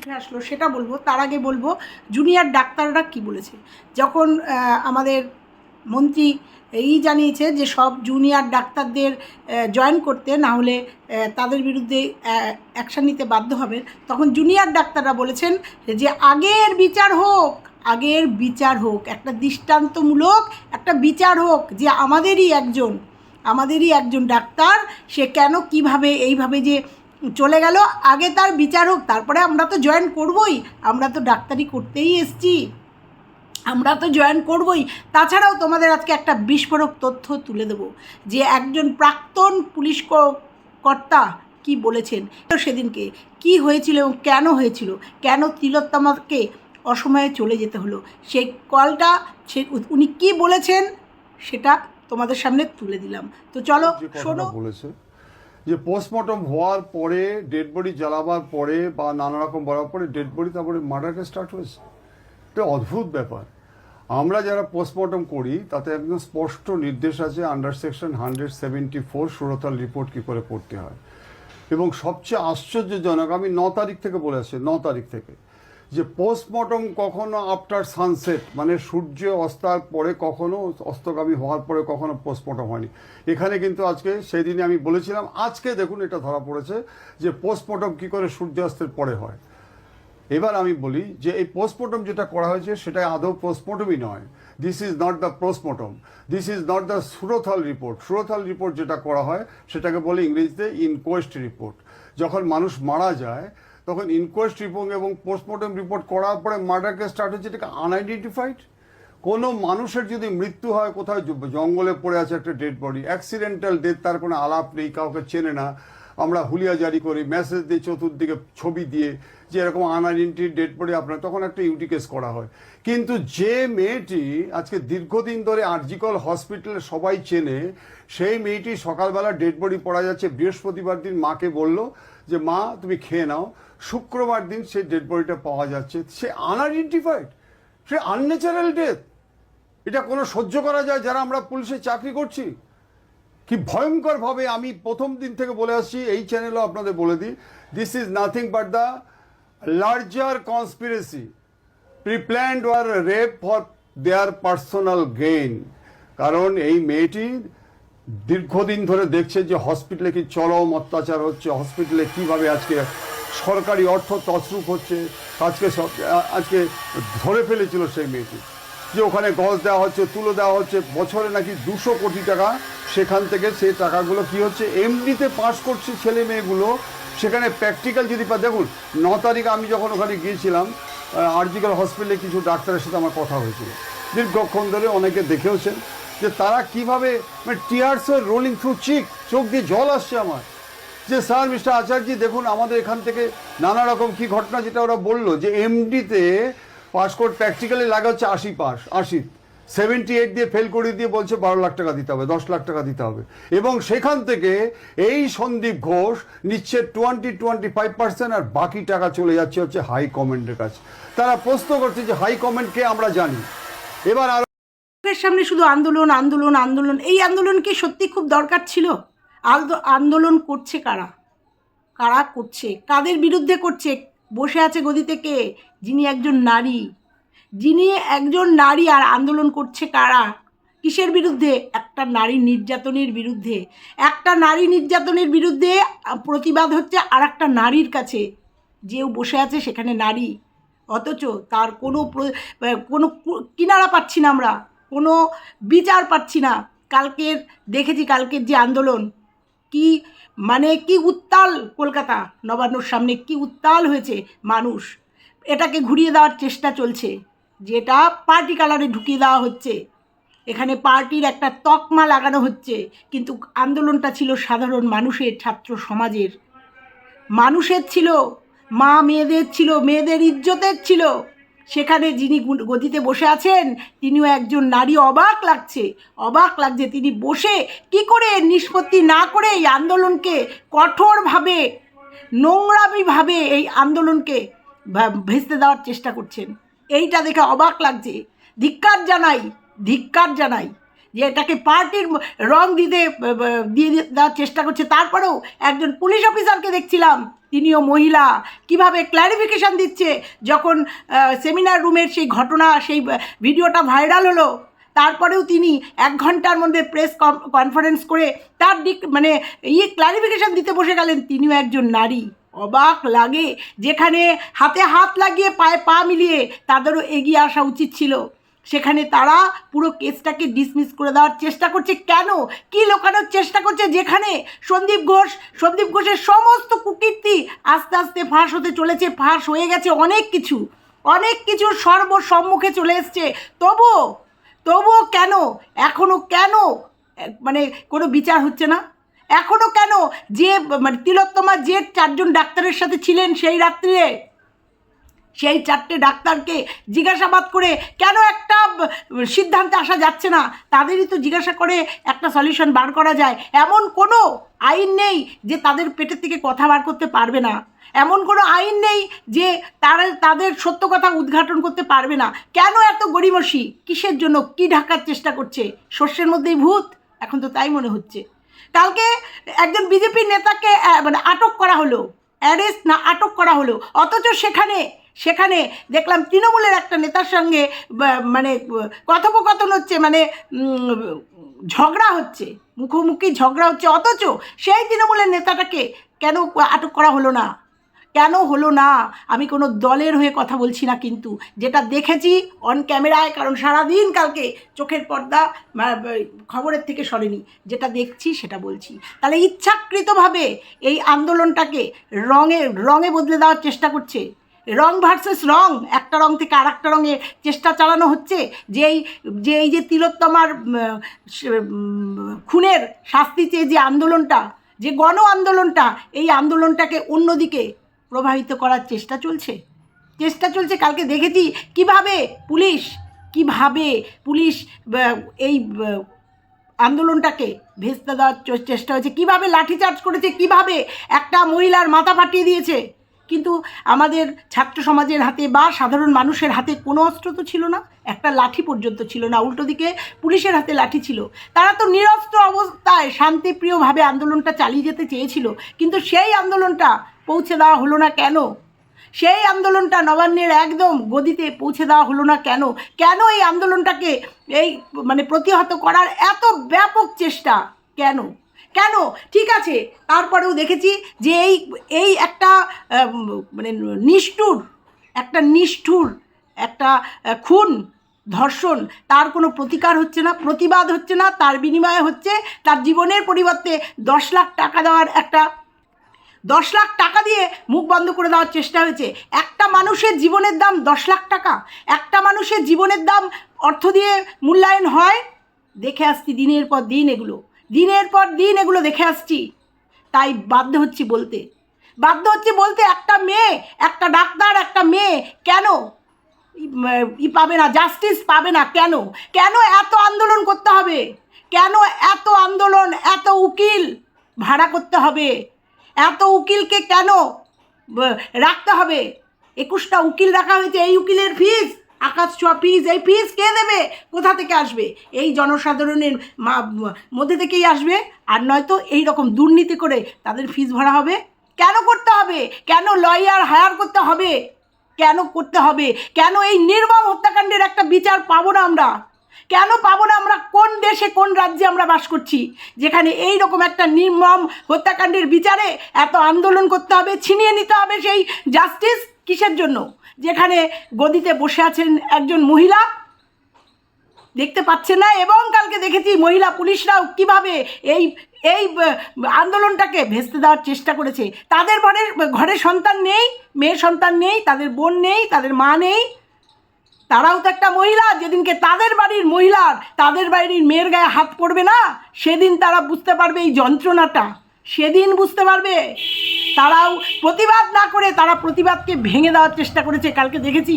উঠে আসলো, সেটা বলব। তার আগে বলব জুনিয়র ডাক্তাররা কি বলেছে? যখন আমাদের মন্ত্রী এই জানিয়েছে যে সব জুনিয়র ডাক্তারদের জয়েন করতে না হলে তাদের বিরুদ্ধে অ্যাকশান নিতে বাধ্য হবে তখন জুনিয়র ডাক্তাররা বলেছেন যে আগের বিচার হোক, আগের বিচার হোক, একটা দৃষ্টান্তমূলক একটা বিচার হোক যে আমাদেরই একজন আমাদেরই একজন ডাক্তার, সে কেন কীভাবে, এইভাবে যে চলে গেল আগে তার বিচার হোক তারপরে আমরা তো জয়েন করবই। আমরা তো ডাক্তারি করতেই এসছি। আমরা তো জয়েন করবই। তাছাড়াও তোমাদের আজকে একটা বিস্ফোরক তথ্য তুলে দেবো যে একজন প্রাক্তন পুলিশ কর্তা কি বলেছেন তো সেদিনকে কি হয়েছিল এবং কেন হয়েছিল কেন তিলোত্তমাকে অসময়ে চলে যেতে হলো সেই কলটা সে উনি কি বলেছেন সেটা তোমাদের সামনে তুলে দিলাম। তো চলো শোনো। বলেছে যে পোস্টমর্টম হওয়ার পরে ডেড বডি জ্বালাবার পরে বা নানা রকম বলার পরে ডেড বডি তারপরে মার্ডারটা স্টার্ট হয়েছে। এটা অদ্ভুত ব্যাপার। আমরা যারা পোস্টমর্টম করি, তাতে একদম স্পষ্ট নির্দেশ আছে under section hundred seventy four সুরতাল report কী করে পড়তে হয়। এবং সবচেয়ে আশ্চর্যজনক, আমি ন তারিখ থেকে বলে আসছি, ন তারিখ থেকে। যে পোস্টমর্টম কখনো আফটার সানসেট মানে সূর্য অস্তার পরে কখনো, অস্তগামী হওয়ার পরে কখনো পোস্টমর্টম হয়নি। এখানে কিন্তু আজকে সেই দিনে আমি বলেছিলাম, আজকে দেখুন এটা ধরা পড়েছে যে পোস্টমর্টম কী করে সূর্যাস্তের পরে হয়। এবার আমি বলি যে এই পোস্টমর্টম যেটা করা হয়েছে সেটা আদৌ পোস্টমর্টমই নয়। This is not the postmortem this is not the Surathal report সুরথাল রিপোর্ট যেটা করা হয়, সেটাকে বলে ইংরেজিতে ইনকোয়েস্ট রিপোর্ট যখন মানুষ মারা যায় তখন ইনকোয়েস্ট রিপোর্ট এবং পোস্টমর্টম রিপোর্ট করার পরে মার্ডার কেস স্টার্ট হচ্ছে এটাকে আনআইডেন্টিফাইড কোনো মানুষের যদি মৃত্যু হয় কোথাও জঙ্গলে পড়ে আছে একটা ডেড বডি অ্যাক্সিডেন্টাল ডেথ তার কোনো আলাপ নেই, কাউকে চেনে না। আমরা হুলিয়া জারি করি মেসেজ দিয়ে চতুর্দিকে ছবি দিয়ে যে এরকম আনআইডেন্টি ডেড বডি আপনার, তখন একটা ইউটি কেস করা হয়। কিন্তু যে মেয়েটি আজকে দীর্ঘদিন ধরে আরজিকল হসপিটালে সবাই চেনে, সেই মেয়েটি সকালবেলা ডেড বডি পড়া যাচ্ছে, বৃহস্পতিবার দিন মাকে বলল যে, মা, তুমি খেয়ে নাও। শুক্রবার দিন সেই ডেড বডিটা পাওয়া যাচ্ছে। সে আনআইডেন্টিফাইড সে আনন্যাচারাল ডেথ এটা কোনো সহ্য করা যায় যারা আমরা পুলিশে চাকরি করছি। কি ভয়ঙ্করভাবে আমি প্রথম দিন থেকে বলে আসছি, এই চ্যানেলও আপনাদের বলে দিই this is nothing but the larger conspiracy preplanned war rape for their personal gain কারণ এই মেয়েটি দীর্ঘদিন ধরে দেখছে যে হসপিটালে কি চরম অত্যাচার হচ্ছে হসপিটালে কীভাবে আজকে সরকারি অর্থ তছরূপ হচ্ছে। আজকে আজকে ধরে ফেলেছিল সেই মেয়েটি। যে ওখানে গজ দেওয়া হচ্ছে, তুলো দেওয়া হচ্ছে, বছরে নাকি দুশো কোটি টাকা সেখান থেকে সেই টাকাগুলো কি হচ্ছে? এমনিতে পাস করছে ছেলে মেয়েগুলো। সেখানে প্র্যাকটিক্যাল যদি পা দেখুন, ন তারিখ আমি যখন ওখানে গিয়েছিলাম আর্জিক্যাল হসপিটালে কিছু ডাক্তারের সাথে আমার কথা হয়েছিল। দীর্ঘক্ষণ ধরে অনেকে দেখেওছেন যে তারা কীভাবে মানে টিয়ার্স রোলিং থ্রু চিক চোখ দিয়ে জল আসছে আমার। যে স্যার মিস্টার আচার্য দেখুন, আমাদের এখান থেকে নানা রকম কি ঘটনা যেটা ওরা বলল, যে এমডিতে পাস কোর্স প্র্যাকটিক্যালি লাগা হচ্ছে আশি পাস, আশি। সেভেন্টি এইট দিয়ে ফেল করে দিয়ে বলছে বারো লাখ টাকা দিতে হবে, দশ লাখ টাকা দিতে হবে। এবং সেখান থেকে এই সন্দীপ ঘোষ নিচ্ছে টোয়েন্টি টোয়েন্টি ফাইভ পার্সেন্ট আর বাকি টাকা চলে যাচ্ছে হচ্ছে হাই কমেন্টের কাছে। তারা প্রশ্ন করছে যে হাই কমেন্টকে আমরা জানি। এবার আর সামনে শুধু আন্দোলন আন্দোলন আন্দোলন। এই আন্দোলন কি সত্যি খুব দরকার ছিল? আন্দোলন করছে কারা? কারা করছে? কাদের বিরুদ্ধে করছে? বসে আছে গদিতে কে? যিনি একজন নারী। যিনি একজন নারী আর আন্দোলন করছে কারা? কিসের বিরুদ্ধে? একটা নারী নির্যাতনের বিরুদ্ধে। একটা নারী নির্যাতনের বিরুদ্ধে প্রতিবাদ হচ্ছে আর একটা নারীর কাছে। যেও বসে আছে সেখানে নারী। অথচ তার কোনো কোনো কিনারা পাচ্ছি না আমরা। কোনো বিচার পাচ্ছি না। কালকের, দেখেছি কালকের যে আন্দোলন। কি মানে কি উত্তাল কলকাতা? নবান্নর সামনে কি উত্তাল হয়েছে মানুষ? এটাকে ঘুরিয়ে দেওয়ার চেষ্টা চলছে, যেটা পার্টি কালারে ঢুকিয়ে দেওয়া হচ্ছে। এখানে পার্টির একটা তকমা লাগানো হচ্ছে, কিন্তু আন্দোলনটা ছিল সাধারণ মানুষের, ছাত্র সমাজের। মানুষের ছিল, মা মেয়েদের ছিল, মেয়েদের ইজ্জতের ছিল। সেখানে যিনি গদিতে বসে আছেন, তিনিও একজন নারী। অবাক লাগছে অবাক লাগছে তিনি বসে কি করে নিষ্পত্তি না করে এই আন্দোলনকে কঠোরভাবে, নোংরামিভাবে এই আন্দোলনকে ভেস্তে দেওয়ার চেষ্টা করছেন। এইটা দেখে অবাক লাগছে। ধিক্কার জানাই ধিক্কার জানাই যে এটাকে পার্টির রং দিতে দিয়ে দেওয়ার চেষ্টা করছে। তারপরেও একজন পুলিশ অফিসারকে দেখছিলাম। তিনিও মহিলা। কীভাবে ক্ল্যারিফিকেশান দিচ্ছে? যখন সেমিনার রুমের সেই ঘটনা, সেই ভিডিওটা ভাইরাল হলো, তারপরেও তিনি এক ঘণ্টার মধ্যে প্রেস কনফারেন্স করে তার দিক মানে ইয়ে ক্লারিফিকেশান দিতে বসে গেলেন তিনিও একজন নারী। অবাক লাগে। যেখানে হাতে হাত লাগিয়ে পায়ে পা মিলিয়ে তাদেরও এগিয়ে আসা উচিত ছিল। সেখানে তারা পুরো কেসটাকে ডিসমিস করে দেওয়ার চেষ্টা করছে। কেন? কি লোকানোর চেষ্টা করছে? যেখানে সন্দীপ ঘোষ, সন্দীপ ঘোষের সমস্ত কুকীর্তি আস্তে আস্তে ফাঁস হতে চলেছে, ফাঁস হয়ে গেছে অনেক কিছু। অনেক কিছু সর্বসম্মুখে চলে এসছে। তবুও তবুও কেন? এখনও কেন? মানে কোনো বিচার হচ্ছে না। এখনও কেন? যে মানে তিলোত্তমা যে চারজন ডাক্তারের সাথে ছিলেন সেই রাত্রিরে সেই চারটে ডাক্তারকে জিজ্ঞাসাবাদ করে কেন একটা সিদ্ধান্তে আসা যাচ্ছে না? তাদেরই তো জিজ্ঞাসা করে একটা সলিউশন বার করা যায়। এমন কোনো আইন নেই যে তাদের পেটের থেকে কথা বার করতে পারবে না। এমন কোনো আইন নেই যে তারা, তাদের সত্য কথা উদ্ঘাটন করতে পারবে না। কেন এত গড়িমসি? কিসের জন্য? কি ঢাকার চেষ্টা করছে? শস্যের মধ্যেই ভূত? এখন তো তাই মনে হচ্ছে। কালকে একজন বিজেপি নেতাকে মানে আটক করা হলো। অ্যারেস্ট না, আটক করা হলো। অথচ সেখানে সেখানে দেখলাম তৃণমূলের একটা নেতার সঙ্গে মানে কথোপকথন হচ্ছে মানে ঝগড়া হচ্ছে, মুখোমুখি ঝগড়া হচ্ছে, অথচ সেই তৃণমূলের নেতাটাকে কেন আটক করা হলো না? কেন হলো না? আমি কোনো দলের হয়ে কথা বলছি না কিন্তু, যেটা দেখেছি অন ক্যামেরায় কারণ সারাদিন কালকে চোখের পর্দা খবরের থেকে সরেনি, যেটা দেখছি সেটা বলছি। তাহলে ইচ্ছাকৃতভাবে এই আন্দোলনটাকে রঙে রঙে বদলে দেওয়ার চেষ্টা করছে রং ভার্সেস রং, একটা রং থেকে আর একটা রঙে চেষ্টা চালানো হচ্ছে যে এই যে এই যে তিলোত্তমার খুনের শাস্তি চেয়ে যে আন্দোলনটা, যে গণ আন্দোলনটা, এই আন্দোলনটাকে অন্যদিকে প্রভাবিত করার চেষ্টা চলছে। চেষ্টা চলছে, কালকে দেখেছি, কীভাবে পুলিশ কীভাবে পুলিশ এই আন্দোলনটাকে ভেস্তে দেওয়ার চেষ্টা হয়েছে, কীভাবে লাঠিচার্জ করেছে, কীভাবে একটা মহিলার মাথা ফাটিয়ে দিয়েছে। কিন্তু আমাদের ছাত্র সমাজের হাতে বা সাধারণ মানুষের হাতে কোনো অস্ত্র তো ছিল না, একটা লাঠি পর্যন্ত ছিল না, উল্টো দিকে পুলিশের হাতে লাঠি ছিল। তারা তো নিরস্ত্র অবস্থায় শান্তিপ্রিয়ভাবে আন্দোলনটা চালিয়ে যেতে চেয়েছিল, কিন্তু সেই আন্দোলনটা পৌঁছে দেওয়া হলো না কেন? সেই আন্দোলনটা নবান্নের একদম গদিতে পৌঁছে দেওয়া হলো না কেন? কেন এই আন্দোলনটাকে এই মানে প্রতিহত করার এত ব্যাপক চেষ্টা? কেন? কেন? ঠিক আছে, তারপরেও দেখেছি যে এই এই একটা মানে নিষ্ঠুর, একটা নিষ্ঠুর, একটা খুন, ধর্ষণ, তার কোনো প্রতিকার হচ্ছে না, প্রতিবাদ হচ্ছে না, তার বিনিময়ে হচ্ছে তার জীবনের পরিবর্তে দশ লাখ টাকা দেওয়ার একটা, দশ লাখ টাকা দিয়ে মুখ বন্ধ করে দেওয়ার চেষ্টা হয়েছে। একটা মানুষের জীবনের দাম দশ লাখ টাকা। একটা মানুষের জীবনের দাম অর্থ দিয়ে মূল্যায়ন হয়। দেখে আসছি দিনের পর দিন এগুলো। দিনের পর দিন এগুলো দেখে আসছি। তাই বাধ্য হচ্ছি বলতে। বাধ্য হচ্ছি বলতে একটা মেয়ে, একটা ডাক্তার, একটা মেয়ে, কেন? ই- পাবে না, জাস্টিস পাবে না, কেন? কেন এত আন্দোলন করতে হবে? কেন এত আন্দোলন, এত উকিল ভাড়া করতে হবে? এত উকিলকে কেন রাখতে হবে? একুশটা উকিল রাখা হয়েছে, এই উকিলের ফিস আকাশ ছোঁয়া পিস এই পিস কে দেবে? কোথা থেকে আসবে? এই জনসাধারণের মধ্যে থেকেই আসবে। আর নয়তো এই রকম দুর্নীতি করে তাদের ফিস ভরা হবে। কেন করতে হবে? কেন লয়ার হায়ার করতে হবে? কেন করতে হবে? কেন এই নির্মম হত্যাকাণ্ডের একটা বিচার পাবো না আমরা? কেন পাবো না আমরা? কোন দেশে, কোন রাজ্যে আমরা বাস করছি? যেখানে এই রকম একটা নির্মম হত্যাকাণ্ডের বিচারে এত আন্দোলন করতে হবে, ছিনিয়ে নিতে হবে সেই জাস্টিস কিসের জন্য? যেখানে গদিতে বসে আছেন একজন মহিলা, দেখতে পাচ্ছে না, এবং কালকে দেখেছি মহিলা পুলিশরাও কীভাবে এই এই আন্দোলনটাকে ভেস্তে দেওয়ার চেষ্টা করেছে। তাদের ঘরের ঘরে সন্তান নেই মেয়ে সন্তান নেই, তাদের বোন নেই, তাদের মা নেই। তারাও তো একটা মহিলা, যেদিনকে তাদের বাড়ির মহিলার, তাদের বাড়ির মেয়ের গায়ে হাত পড়বে না, সেদিন তারা বুঝতে পারবে এই যন্ত্রণাটা। সেদিন বুঝতে পারবে। তারাও প্রতিবাদ না করে তারা প্রতিবাদকে ভেঙে দেওয়ার চেষ্টা করেছে, কালকে দেখেছি।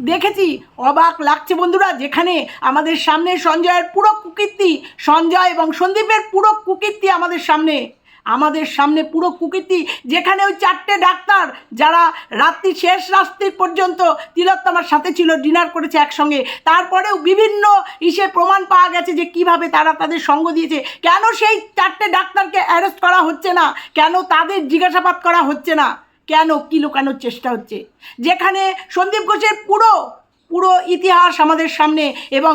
দেখেছি, অবাক লাগছে বন্ধুরা, যেখানে আমাদের সামনে সঞ্জয়ের পুরো কুকীর্তি, সঞ্জয় এবং সন্দীপের পুরো কুকীর্তি আমাদের সামনে। আমাদের সামনে পুরো কুকীর্তি, যেখানে ওই চারটে ডাক্তার যারা রাত্রি শেষ রাত্রি পর্যন্ত তিলোত্তমার সাথে ছিল ডিনার করেছে একসঙ্গে। তারপরেও বিভিন্ন ইসে প্রমাণ পাওয়া গেছে যে কীভাবে তারা তাদের সঙ্গ দিয়েছে। কেন সেই চারটে ডাক্তারকে অ্যারেস্ট করা হচ্ছে না? কেন তাদের জিজ্ঞাসাবাদ করা হচ্ছে না? কেন কি লুকানোর চেষ্টা হচ্ছে? যেখানে সন্দীপ ঘোষের পুরো পুরো ইতিহাস আমাদের সামনে এবং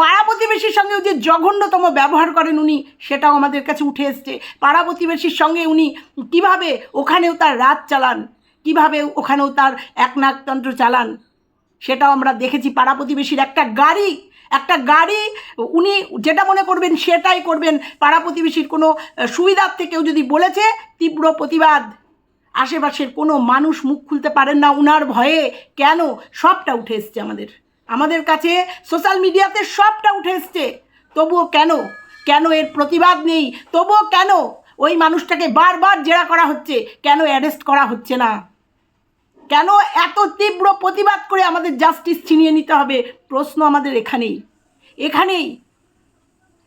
পাড়া প্রতিবেশীর সঙ্গেও যে জঘন্যতম ব্যবহার করেন উনি, সেটাও আমাদের কাছে উঠে এসছে। পাড়া প্রতিবেশীর সঙ্গে উনি কীভাবে ওখানেও তার রাত চালান, কীভাবে ওখানেও তার একনাকতন্ত্র চালান, সেটাও আমরা দেখেছি। পাড়া প্রতিবেশীর একটা গাড়ি একটা গাড়ি, উনি যেটা মনে করবেন সেটাই করবেন। পাড়া প্রতিবেশীর কোনো সুবিধার্থে কেউ যদি বলেছে, তীব্র প্রতিবাদ। আশেপাশের কোনো মানুষ মুখ খুলতে পারেন না উনার ভয়ে। কেন? সবটা উঠে এসছে আমাদের। আমাদের কাছে সোশ্যাল মিডিয়াতে সবটা উঠে এসছে। তবুও কেন? কেন এর প্রতিবাদ নেই? তবুও কেন? ওই মানুষটাকে বারবার জেরা করা হচ্ছে। কেন অ্যারেস্ট করা হচ্ছে না? কেন এত তীব্র প্রতিবাদ করে আমাদের জাস্টিস ছিনিয়ে নিতে হবে? প্রশ্ন আমাদের এখানেই। এখানেই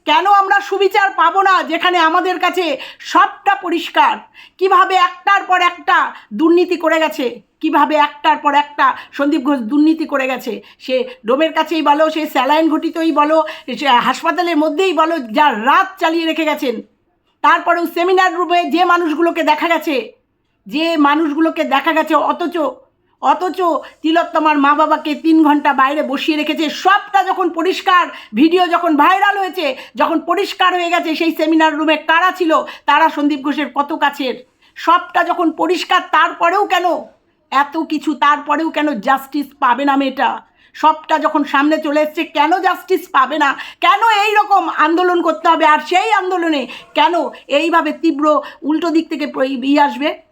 কেন আমরা সুবিচার পাবো না যেখানে আমাদের কাছে সবটা পরিষ্কার? কীভাবে একটার পর একটা দুর্নীতি করে গেছে? কীভাবে একটার পর একটা সন্দীপ ঘোষ দুর্নীতি করে গেছে? সে ডোমের কাছেই বলো, সে স্যালাইন ঘটিতই বলো হাসপাতালের মধ্যেই বলো, যা রাত চালিয়ে রেখে গেছেন। তারপরেও সেমিনার রুমে যে মানুষগুলোকে দেখা গেছে, যে মানুষগুলোকে দেখা গেছে, অথচ অথচ তিলোত্তমার মা বাবাকে তিন ঘণ্টা বাইরে বসিয়ে রেখেছে। সবটা যখন পরিষ্কার, ভিডিও যখন ভাইরাল হয়েছে, যখন পরিষ্কার হয়ে গেছে, সেই সেমিনার রুমে কারা ছিল? তারা সন্দীপ ঘোষের কত কাছের? সবটা যখন পরিষ্কার, তারপরেও কেন? এত কিছু তারপরেও কেন জাস্টিস পাবে না মেয়েটা? সবটা যখন সামনে চলে এসছে, কেন জাস্টিস পাবে না? কেন এই রকম আন্দোলন করতে হবে? আর সেই আন্দোলনে কেন এইভাবে তীব্র উল্টো দিক থেকে ইয়ে আসবে?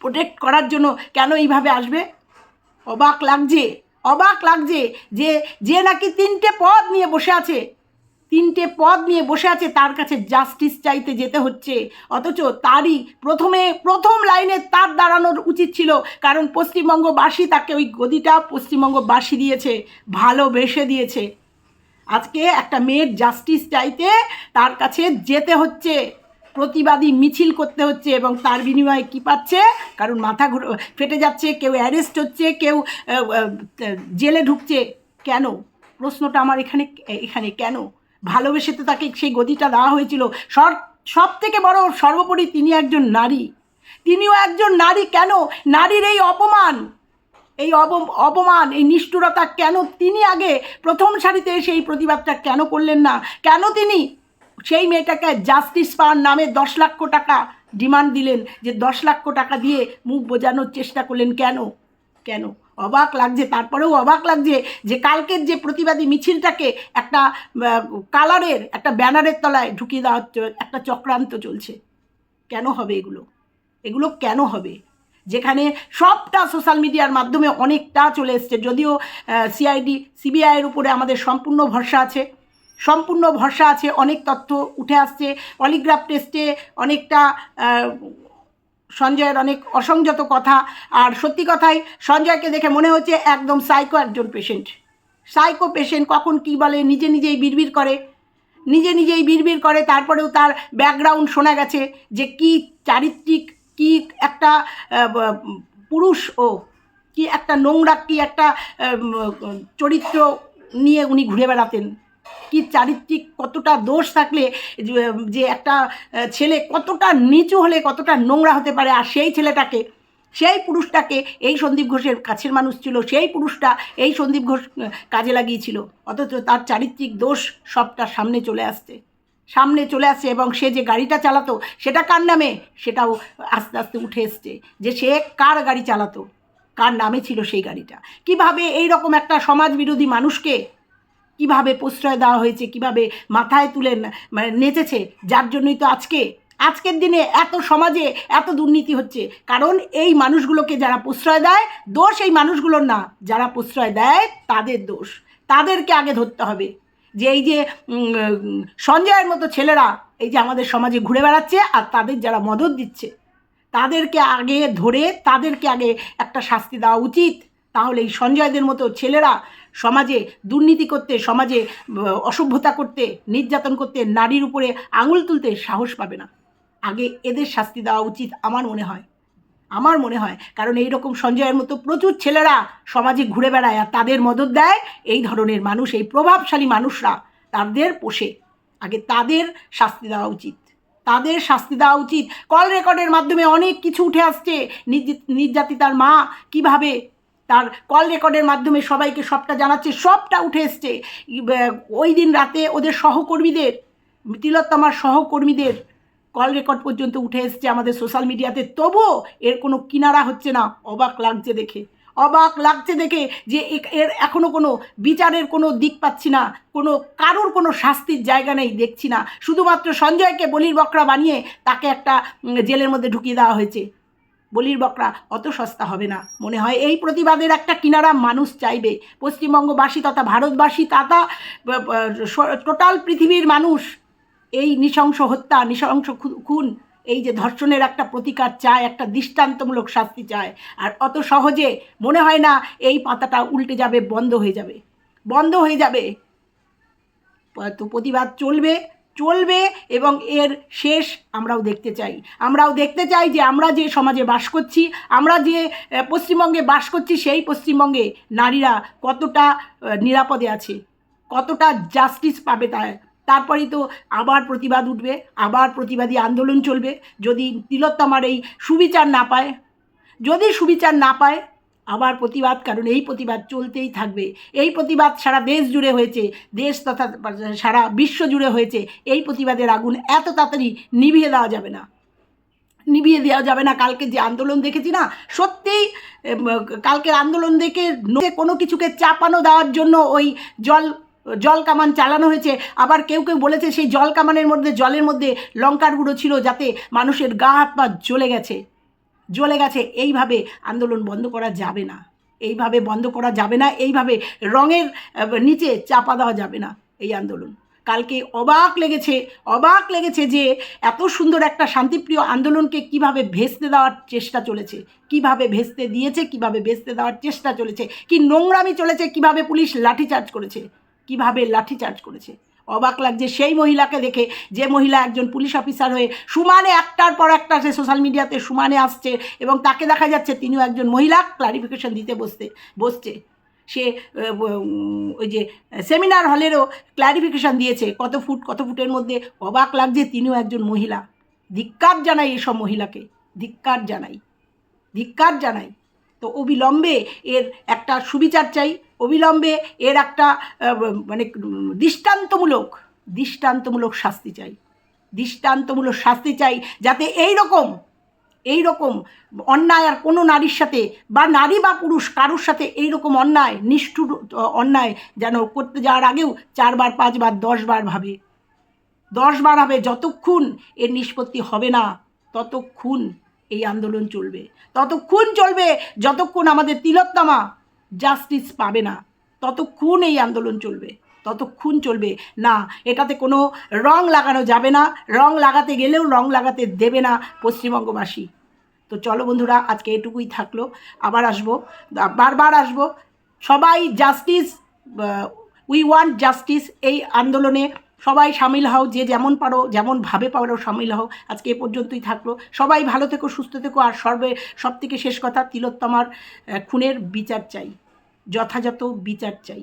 প্রোটেক্ট করার জন্য কেন এইভাবে আসবে? অবাক লাগছে অবাক লাগছে যে যে নাকি তিনটে পদ নিয়ে বসে আছে। তিনটে পদ নিয়ে বসে আছে, তার কাছে জাস্টিস চাইতে যেতে হচ্ছে। অথচ তারই প্রথমে, প্রথম লাইনে তার দাঁড়ানোর উচিত ছিল, কারণ পশ্চিমবঙ্গবাসী তাকে ওই গদিটা পশ্চিমবঙ্গবাসী দিয়েছে, ভালোবেসে দিয়েছে। আজকে একটা মেয়ের জাস্টিস চাইতে তার কাছে যেতে হচ্ছে। প্রতিবাদী মিছিল করতে হচ্ছে এবং তার বিনিময়ে কী পাচ্ছে? কারণ মাথা ফেটে যাচ্ছে, কেউ অ্যারেস্ট হচ্ছে, কেউ জেলে ঢুকছে। কেন? প্রশ্নটা আমার এখানে এখানে কেন? ভালোবেসে তো তাকে সেই গদিটা দেওয়া হয়েছিল। সর সব থেকে বড়, সর্বোপরি তিনি একজন নারী। তিনিও একজন নারী কেন? নারীর এই অপমান এই অপমান, এই নিষ্ঠুরতা কেন? তিনি আগে প্রথম সারিতে এসে এই প্রতিবাদটা কেন করলেন না? কেন তিনি সেই মেয়েটাকে জাস্টিস পাওয়ার নামে দশ লক্ষ টাকা ডিমান্ড দিলেন যে দশ লক্ষ টাকা দিয়ে মুখ বোঝানোর চেষ্টা করলেন। কেন? কেন? অবাক লাগছে। তারপরেও অবাক লাগছে যে কালকের যে প্রতিবাদী মিছিলটাকে একটা কালারের, একটা ব্যানারের তলায় ঢুকিয়ে দেওয়া হচ্ছে, একটা চক্রান্ত চলছে। কেন হবে এগুলো? এগুলো কেন হবে? যেখানে সবটা সোশ্যাল মিডিয়ার মাধ্যমে অনেকটা চলে এসছে। যদিও সিআইডি সিবিআইয়ের উপরে আমাদের সম্পূর্ণ ভরসা আছে। সম্পূর্ণ ভরসা আছে, অনেক তথ্য উঠে আসছে পলিগ্রাফ টেস্টে অনেকটা সঞ্জয়ের অনেক অসংযত কথা, আর সত্যি কথাই সঞ্জয়কে দেখে মনে হচ্ছে একদম সাইকো একজন পেশেন্ট সাইকো পেশেন্ট কখন কী বলে, নিজে নিজেই বিড়বিড় করে, নিজে নিজেই বিড়বিড় করে, তারপরেও তার ব্যাকগ্রাউন্ড শোনা গেছে যে কি চারিত্রিক, কি একটা পুরুষ, ও, কি একটা নোংরা, কি একটা চরিত্র নিয়ে উনি ঘুরে বেড়াতেন। কি চারিত্রিক কতটা দোষ থাকলে, যে- একটা ছেলে কতটা নিচু হলে কতটা নোংরা হতে পারে আর সেই ছেলেটাকে, সেই পুরুষটাকে এই সন্দীপ ঘোষের কাছের মানুষ ছিল, সেই পুরুষটা এই সন্দীপ ঘোষ কাজে লাগিয়েছিল। অথচ তার চারিত্রিক দোষ সবটা সামনে চলে আসছে। সামনে চলে আসছে এবং সে যে গাড়িটা চালাতো, সেটা কার নামে? সেটাও আস্তে আস্তে উঠে এসছে যে সে কার গাড়ি চালাতো, কার নামে ছিল সেই গাড়িটা। কীভাবে এই রকম একটা সমাজ বিরোধী মানুষকে কীভাবে প্রশ্রয় দেওয়া হয়েছে, কীভাবে মাথায় তুলে মানে নেচেছে, যার জন্যই তো আজকে। আজকের দিনে এত সমাজে এত দুর্নীতি হচ্ছে। কারণ এই মানুষগুলোকে যারা প্রশ্রয় দেয়, দোষ এই মানুষগুলোর না। যারা প্রশ্রয় দেয়, তাদের দোষ। তাদেরকে আগে ধরতে হবে। যে এই যে সঞ্জয়ের মতো ছেলেরা এই যে আমাদের সমাজে ঘুরে বেড়াচ্ছে আর তাদের যারা মদত দিচ্ছে, তাদেরকে আগে ধরে, তাদেরকে আগে একটা শাস্তি দেওয়া উচিত। তাহলে এই সঞ্জয়দের মতো ছেলেরা সমাজে দুর্নীতি করতে, সমাজে অসভ্যতা করতে, নির্যাতন করতে নারীর উপরে আঙুল তুলতে সাহস পাবে না। আগে এদের শাস্তি দেওয়া উচিত আমার মনে হয়। আমার মনে হয়। কারণ এই রকম সঞ্জয়ের মতো প্রচুর ছেলেরা সমাজে ঘুরে বেড়ায় আর তাদের মদত দেয় এই ধরনের মানুষ, এই প্রভাবশালী মানুষরা তাদের পোষে। আগে তাদের শাস্তি দেওয়া উচিত। তাদের শাস্তি দেওয়া উচিত। কল রেকর্ডের মাধ্যমে অনেক কিছু উঠে আসছে। নির্যাত- নির্যাতিতার মা কীভাবে তার কল রেকর্ডের মাধ্যমে সবাইকে সবটা জানাচ্ছে, সবটা উঠে এসছে। ওই দিন রাতে ওদের সহকর্মীদের, তিলোত্তমার সহকর্মীদের কল রেকর্ড পর্যন্ত উঠে এসছে আমাদের সোশ্যাল মিডিয়াতে তবুও এর কোনো কিনারা হচ্ছে না, অবাক লাগছে দেখে। অবাক লাগছে দেখে যে এর এখনও কোনো বিচারের কোনো দিক পাচ্ছি না, কোনো কারোর কোনো শাস্তির জায়গা নেই, দেখছি না। শুধুমাত্র সঞ্জয়কে বলির বকরা বানিয়ে তাকে একটা জেলের মধ্যে ঢুকিয়ে দেওয়া হয়েছে। বলির বকরা অত সস্তা হবে না। মনে হয় এই প্রতিবাদের একটা কিনারা মানুষ চাইবে। পশ্চিমবঙ্গবাসী তথা ভারতবাসী তথা টোটাল পৃথিবীর মানুষ এই নৃশংস হত্যা, নৃশংস খুন, এই যে ধর্ষণের একটা প্রতিকার চায়, একটা দৃষ্টান্তমূলক শাস্তি চায়, আর অত সহজে মনে হয় না এই পাতাটা উল্টে যাবে, বন্ধ হয়ে যাবে। বন্ধ হয়ে যাবে। তো প্রতিবাদ চলবে। চলবে এবং এর শেষ আমরাও দেখতে চাই। আমরাও দেখতে চাই যে আমরা যে সমাজে বাস করছি, আমরা যে পশ্চিমবঙ্গে বাস করছি, সেই পশ্চিমবঙ্গে নারীরা কতটা নিরাপদে আছে, কতটা জাস্টিস পাবে তা, তারপরেই তো আবার প্রতিবাদ উঠবে, আবার প্রতিবাদী আন্দোলন চলবে। যদি তিলোত্তমার এই সুবিচার না পায়, যদি সুবিচার না পায় আবার প্রতিবাদ, কারণ এই প্রতিবাদ চলতেই থাকবে। এই প্রতিবাদ সারা দেশ জুড়ে হয়েছে, দেশ তথা সারা বিশ্ব জুড়ে হয়েছে। এই প্রতিবাদের আগুন এত তাড়াতাড়ি নিভিয়ে দেওয়া যাবে না। নিভিয়ে দেওয়া যাবে না। কালকে যে আন্দোলন দেখেছি না, সত্যিই কালকের আন্দোলন দেখে কোনো কিছুকে চাপানো দেওয়ার জন্য ওই জল জল কামান চালানো হয়েছে। আবার কেউ কেউ বলেছে সেই জল কামানের মধ্যে, জলের মধ্যে লঙ্কার গুঁড়ো ছিল যাতে মানুষের গা হাত পা জ্বলে গেছে। জ্বলে গেছে, এইভাবে আন্দোলন বন্ধ করা যাবে না। এইভাবে বন্ধ করা যাবে না, এইভাবে রঙের নিচে চাপা দেওয়া যাবে না এই আন্দোলন। কালকে অবাক লেগেছে অবাক লেগেছে যে এত সুন্দর একটা শান্তিপ্রিয় আন্দোলনকে কীভাবে ভেস্তে দেওয়ার চেষ্টা চলেছে, কীভাবে ভেস্তে দিয়েছে, কীভাবে ভেস্তে দেওয়ার চেষ্টা চলেছে, কি নোংরামি চলেছে, কীভাবে পুলিশ লাঠিচার্জ করেছে, কীভাবে লাঠিচার্জ করেছে। অবাক লাগছে। সেই মহিলাকে দেখে যে মহিলা একজন পুলিশ অফিসার হয়ে সুমানে একটার পর একটা সে সোশ্যাল মিডিয়াতে সুমানে আসছে এবং তাকে দেখা যাচ্ছে তিনিও একজন মহিলা ক্লারিফিকেশন দিতে বসতে, বসছে। সে ওই যে সেমিনার হলেরও ক্লারিফিকেশন দিয়েছে কত ফুট, কত ফুটের মধ্যে। অবাক লাগছে তিনিও একজন মহিলা। ধিক্কার জানাই এসব মহিলাকে। ধিক্কার জানাই। ধিক্কার জানাই। তো অবিলম্বে এর একটা সুবিচার চাই। অবিলম্বে এর একটা মানে দৃষ্টান্তমূলক দৃষ্টান্তমূলক শাস্তি চাই। দৃষ্টান্তমূলক শাস্তি চাই যাতে এই রকম এই রকম অন্যায় আর কোনো নারীর সাথে বা নারী বা পুরুষ কারোর সাথে এই রকম অন্যায়, নিষ্ঠুর অন্যায় যেন করতে যাওয়ার আগেও চারবার, পাঁচবার, দশবার ভাবে। দশবার হবে যতক্ষণ এর নিষ্পত্তি হবে না, ততক্ষণ এই আন্দোলন চলবে। ততক্ষণ চলবে যতক্ষণ আমাদের তিলোত্তমা জাস্টিস পাবে না। ততক্ষণ এই আন্দোলন চলবে। ততক্ষণ চলবে। না, এটাতে কোনো রং লাগানো যাবে না। রং লাগাতে গেলেও রং লাগাতে দেবে না পশ্চিমবঙ্গবাসী। তো চলো বন্ধুরা, আজকে এটুকুই থাকল। আবার আসব, বারবার আসব। সবাই জাস্টিস উই ওয়ান্ট জাস্টিস এই আন্দোলনে সবাই সামিল হও, যে যেমন পারো, যেমন ভাবে পারো সামিল হও। আজকে এ পর্যন্তই থাকল। সবাই ভালো থেকো, সুস্থ থেকো, আর সর্বে সব থেকে শেষ কথা তিলোত্তমার খুনের বিচার চাই, যথাযথ বিচার চাই।